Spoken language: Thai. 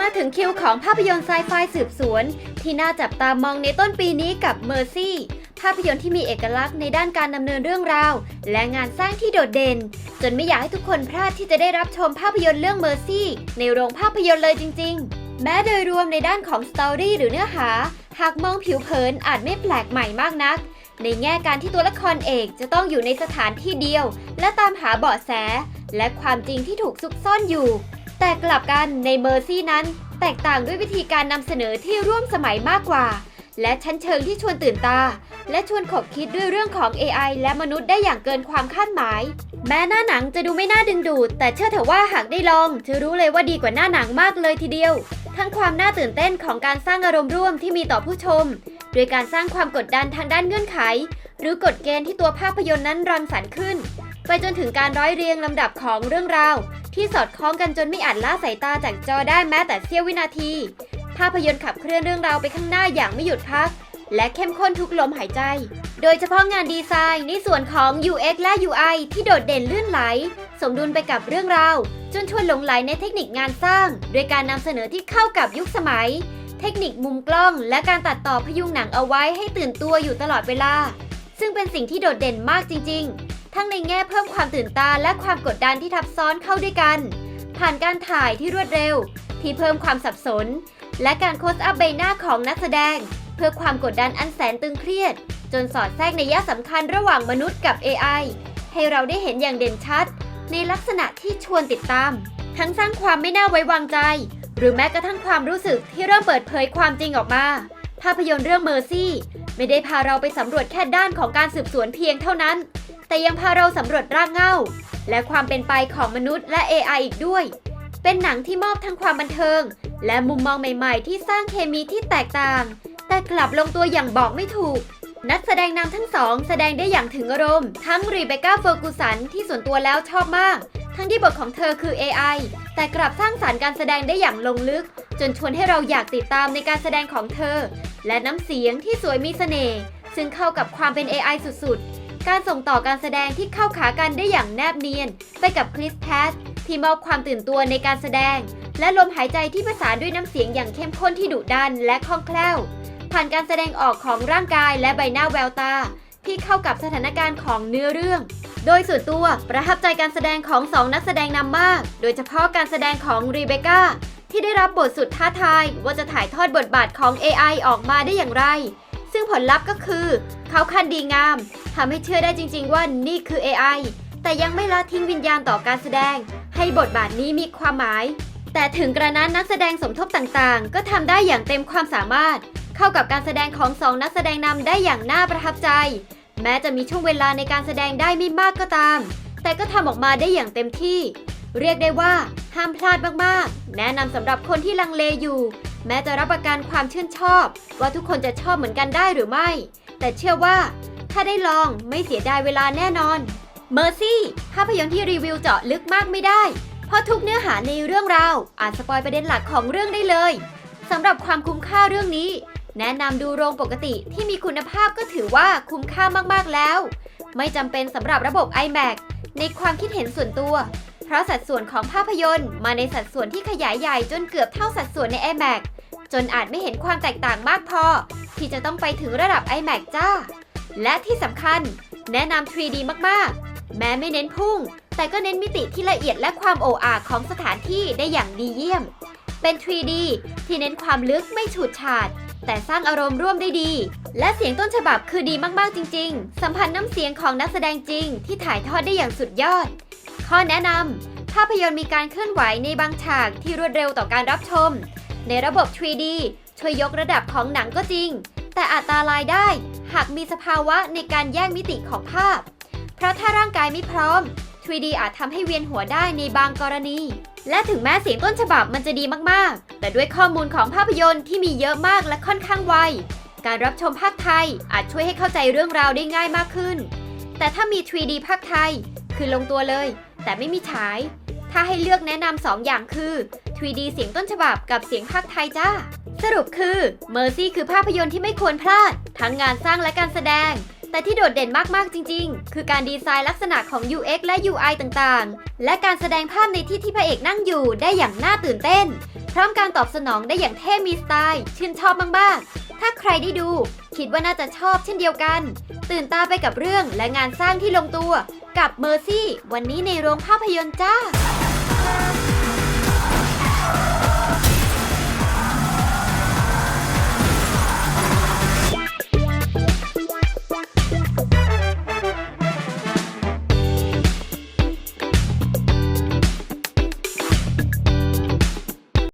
มาถึงคิวของภาพยนตร์ไซไฟสืบสวน ที่น่าจับตามองในต้นปีนี้กับ Mercy ภาพยนตร์ที่มีเอกลักษณ์ในด้านการดำเนินเรื่องราว และงานสร้างที่โดดเด่น จนไม่อยากให้ทุกคนพลาดที่จะได้รับชมภาพยนตร์เรื่อง Mercy ในโรงภาพยนตร์เลยจริง ๆ แม้โดยรวมในด้านของสตอรี่หรือเนื้อหา หากมองผิวเผินอาจไม่แปลกใหม่มากนัก ในแง่การที่ตัวละครเอกจะต้องอยู่ในสถานที่เดียว และตามหาเบาะแส และความจริงที่ถูกซุกซ่อนอยู่ แต่กลับกันในเมอร์ซี่นั้น แตกต่างด้วยวิธีการนำเสนอที่ร่วมสมัยมากกว่า และชั้นเชิงที่ชวนตื่นตา และชวนขบคิดด้วยเรื่องของ AI และมนุษย์ได้อย่างเกินความคาดหมาย แม้หน้าหนังจะดูไม่น่าดึงดูด แต่เชื่อเถอะว่าหากได้ลองจะรู้เลยว่าดีกว่าหน้าหนังมากเลยทีเดียว ทั้งความน่าตื่นเต้นของการสร้างอารมณ์ร่วมที่มีต่อผู้ชม โดยการสร้างความกดดันทางด้านเงื่อนไข หรือกฎเกณฑ์ที่ตัวภาพยนตร์นั้นรังสรรค์ขึ้น ไปจนถึงการร้อยเรียงลำดับของเรื่องราว ที่สอดคล้องกันจนไม่อาจละสายตาจากจอได้แม้แต่เสี้ยววินาที ภาพยนตร์ขับเคลื่อนเรื่องราวไปข้างหน้าอย่างไม่หยุดพัก และเข้มข้นทุกลมหายใจ โดยเฉพาะงานดีไซน์ในส่วนของ UX และ UI ที่โดดเด่นลื่นไหล สมดุลไปกับเรื่องราว จนชวนหลงไหลในเทคนิคงานสร้าง โดยการนำเสนอที่เข้ากับยุคสมัย เทคนิคมุมกล้อง และการตัดต่อพยุงหนังเอาไว้ให้ตื่นตัวอยู่ตลอดเวลา ซึ่งเป็นสิ่งที่โดดเด่นมากจริง ๆ ทั้งในแง่เพิ่มความตื่นตาและความกดดันที่ทับซ้อนเข้าด้วยกัน ผ่านการถ่ายที่รวดเร็ว ที่เพิ่มความสับสน และการโคสอัพใบหน้าของนักแสดง เพื่อความกดดันอันแสนตึงเครียด จนสอดแทรกในยะสำคัญระหว่างมนุษย์กับ AI ให้เราได้เห็นอย่างเด่นชัด ในลักษณะที่ชวนติดตาม ทั้งสร้างความไม่น่าไว้วางใจ หรือแม้กระทั่งความรู้สึกที่เริ่มเปิดเผยความจริงออกมาภาพยนตร์เรื่องเมอร์ซี่ไม่ได้พาเราไปสำรวจแค่ด้านของการสืบสวนเพียงเท่านั้น แต่ยังพาเราสำรวจรากเหง้า และความเป็นไปของมนุษย์และ AI อีกด้วย เป็นหนังที่มอบทั้งความบันเทิง และมุมมองใหม่ๆ ที่สร้างเคมีที่แตกต่าง แต่กลับลงตัวอย่างบอกไม่ถูก นักแสดงนำทั้งสอง แสดงได้อย่างถึงอารมณ์ ทั้งรีเบคก้าเฟอร์กูสันที่ส่วนตัวแล้วชอบมาก ทั้งที่บทของเธอคือ AI แต่กลับสร้างสารรค์การแสดงได้อย่างลงลึก จนชวนให้เราอยากติดตามในการแสดงของเธอ และน้ำเสียงที่สวยมีเสน่ห์ซึ่งเข้ากับความเป็น AI สุดๆ การส่งต่อการแสดงที่เข้าขากันได้อย่างแนบเนียน ไปกับคริสแพสที่มอบความตื่นตัวในการแสดง และลมหายใจที่ประสานด้วยน้ำเสียงอย่างเข้มข้นที่ดุดันและคล่องแคล่ว ผ่านการแสดงออกของร่างกายและใบหน้าแววตา ที่เข้ากับสถานการณ์ของเนื้อเรื่อง โดยส่วนตัวประทับใจการแสดงของสองนักแสดงนำมาก โดยเฉพาะการแสดงของรีเบคก้าที่ได้รับบทสุดท้าทายว่าจะถ่ายทอดบทบาทของ AI ออกมาได้อย่างไร ซึ่งผลลัพธ์ก็คือ เขาคันดีงามทำให้เชื่อได้จริง ๆ ว่านี่คือ AI แต่ยังไม่ละทิ้งวิญญาณต่อการแสดง ให้บทบาทนี้มีความหมาย แต่ถึงกระนั้นนักแสดงสมทบต่างๆ ก็ทำได้อย่างเต็มความสามารถ เข้ากับการแสดงของสองนักแสดงนำได้อย่างน่าประทับใจ แม้จะมีช่วงเวลาในการแสดงได้ไม่มากก็ตาม แต่ก็ทำออกมาได้อย่างเต็มที่ เรียกได้ว่าห้ามพลาดมากๆ แนะนำสำหรับคนที่ลังเลอยู่ แม้จะรับประกันความชื่นชอบ ว่าทุกคนจะชอบเหมือนกันได้หรือไม่ แต่เชื่อว่า ถ้าได้ลองไม่เสียดายเวลาแน่นอน Mercy ภาพยนตร์ที่รีวิวเจาะลึกมากไม่ได้ เพราะทุกเนื้อหาในเรื่องราวอาจสปอยประเด็นหลักของเรื่องได้เลยสำหรับความคุ้มค่าเรื่องนี้ แนะนำดูโรงปกติที่มีคุณภาพก็ถือว่าคุ้มค่ามากๆแล้ว ไม่จำเป็นสำหรับระบบ iMac ในความคิดเห็นส่วนตัว เพราะสัดส่วนของภาพยนตร์มาในสัดส่วนที่ขยายใหญ่จนเกือบเท่าสัดส่วนใน iMac จนอาจไม่เห็นความแตกต่างมากพอ ที่จะต้องไปถึงระดับ iMac จ้า และที่สำคัญ แนะนำ 3D มากๆ แม้ไม่เน้นพุ่ง แต่ก็เน้นมิติที่ละเอียดและความโอ้อาของสถานที่ได้อย่างดีเยี่ยม เป็น 3D ที่เน้นความลึกไม่ฉูดฉาด แต่สร้างอารมณ์ร่วมได้ดี และเสียงต้นฉบับคือดีมากๆจริง ๆ สัมผัสน้ำเสียงของนักแสดงจริง ที่ถ่ายทอดได้อย่างสุดยอด ข้อแนะนำภาพยนตร์มีการเคลื่อนไหวในบางฉากที่รวดเร็วต่อการรับชม ในระบบ 3D ช่วยยกระดับของหนังก็จริง แต่อาจตาลายได้ หากมีสภาวะในการแยกมิติของภาพ เพราะถ้าร่างกายไม่พร้อม 3D อาจทำให้เวียนหัวได้ในบางกรณี และถึงแม้เสียงต้นฉบับมันจะดีมากๆ แต่ด้วยข้อมูลของภาพยนตร์ที่มีเยอะมากและค่อนข้างไว การรับชมภาคไทยอาจช่วยให้เข้าใจเรื่องราวได้ง่ายมากขึ้น แต่ถ้ามี 3D ภาคไทย คือลงตัวเลย แต่ไม่มีฉาย ถ้าให้เลือกแนะนำสองอย่างคือ 3D เสียงต้นฉบับกับเสียงภาคไทยจ้า สรุปคือ Mercy คือภาพยนตร์ที่ไม่ควรพลาด ทั้งงานสร้างและการแสดง แต่ที่โดดเด่นมาก ๆ จริง ๆ คือการดีไซน์ลักษณะของ UX และ UI ต่างๆ และการแสดงภาพในที่ที่พระเอกนั่งอยู่ได้อย่างน่าตื่นเต้น พร้อมการตอบสนองได้อย่างเท่มีสไตล์ ชื่นชอบมาก ๆ ถ้าใครได้ดู คิดว่าน่าจะชอบเช่นเดียวกัน ตื่นตาไปกับเรื่องและงานสร้างที่ลงตัว กับเมอร์ซี่ วันนี้ในโรงภาพยนตร์จ้า